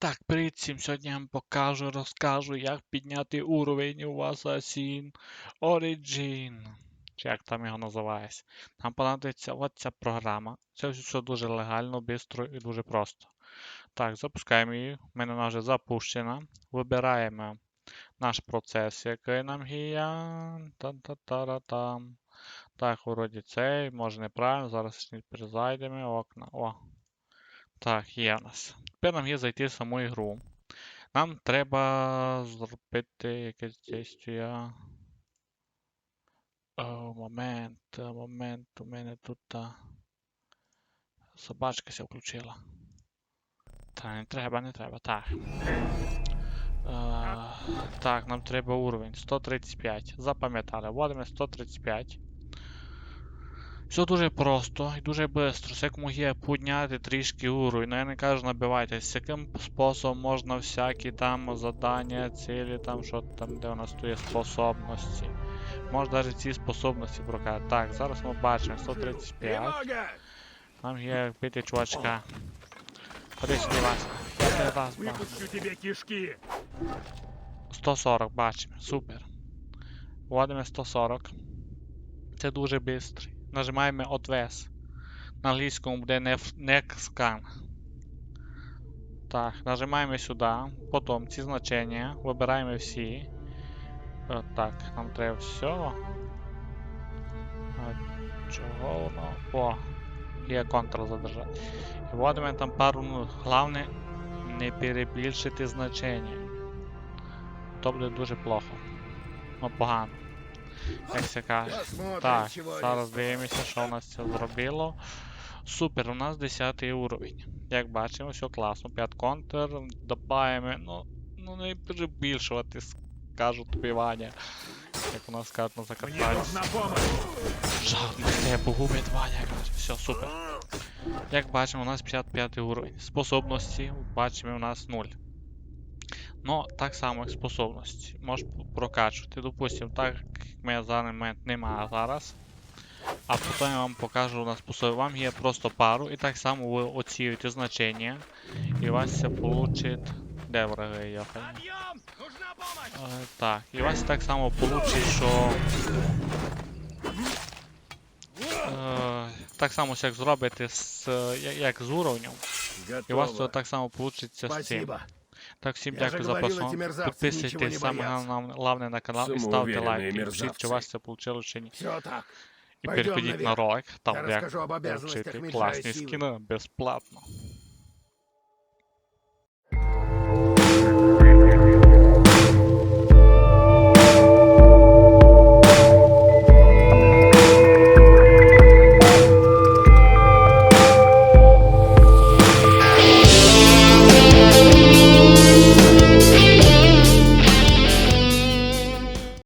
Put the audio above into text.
Так, привіт всім. Сьогодні я вам покажу, розкажу, як підняти уровень у Assassin Origin. Чи як там його називається. Нам понадобиться от ця програма. Це все дуже легально, швидко і дуже просто. Так, запускаємо її. У мене вона вже запущена. Вибираємо наш процес, який нам є. Та-та-та-та-там. Так, вроді цей, може неправильно. Зараз перезайдемо. Окна. О. Так, є в нас. Тепер нам є зайти в саму ігру. Нам треба зробити якесь дійство. О, момент, момент, у мене тут собачка ся включила. Та не треба, не треба. Так. Е, так, нам треба уровень 135. Запам'ятали, вводимо 135. Все дуже просто і дуже швидко. Всякому є підняти трішки уровень. Ну я не кажу набивайтесь. Яким способом можна всякі там задання, цілі, там що там, де у нас тут є способності. Можна навіть ці способності прокати. Так, зараз ми бачимо 135. Нам є бити чувачка. Ходи сюди, Васька. Я тебе вас бачу. Тебе кишки! 140 бачимо, супер. Вводимо 140. Це дуже швидко. Нажимаємо Отвес. На англійському буде next scan. Так, нажимаємо сюди. Потім ці значення. Вибираємо всі. Е, Так, нам треба все. Чого воно? О, є Ctrl задержати. І вводимо там пару, ну, головне не перебільшити значення. То буде дуже плохо. Ну, погано. Посмотрим, Так, зараз дивимося, що у нас це зробило. Супер, у нас 10 уровень. Як бачимо, все класно. 5 контр, добавимо, ну, ну не перебільшувати, скажу тобі Ваня. Як у нас кажуть на Мне Закарпатті. нужна помощь! Жадно погубить Ваня, каже. Все, супер. Як бачимо, у нас 55 уровень. Способності, бачимо, у нас 0. Ну, так само, як способності. Можеш прокачувати. Допустим, так як мене в даний момент немає зараз. А потім я вам покажу на способі. Вам є просто пару, і так само ви оцінюєте значення. І у вас це получить. Де враги помощь! Е, Так, і у вас так само получить, що. Е, так само, як зробите з, е, як з уровнем, і у вас це так само получиться з цим. Спасибо. Так, всім Я же дякую за говорил, просмотр. эти мерзавцы ничего Підписуйтесь не саме боятся. головне, головне на канал і ставте Самоуверенные лайки. І пишіть, чи у мерзавцы. вас це вийшло чи ні. Все так. І Пойдем переходіть на наверх. ролик, там Я як расскажу об обязанностях отримати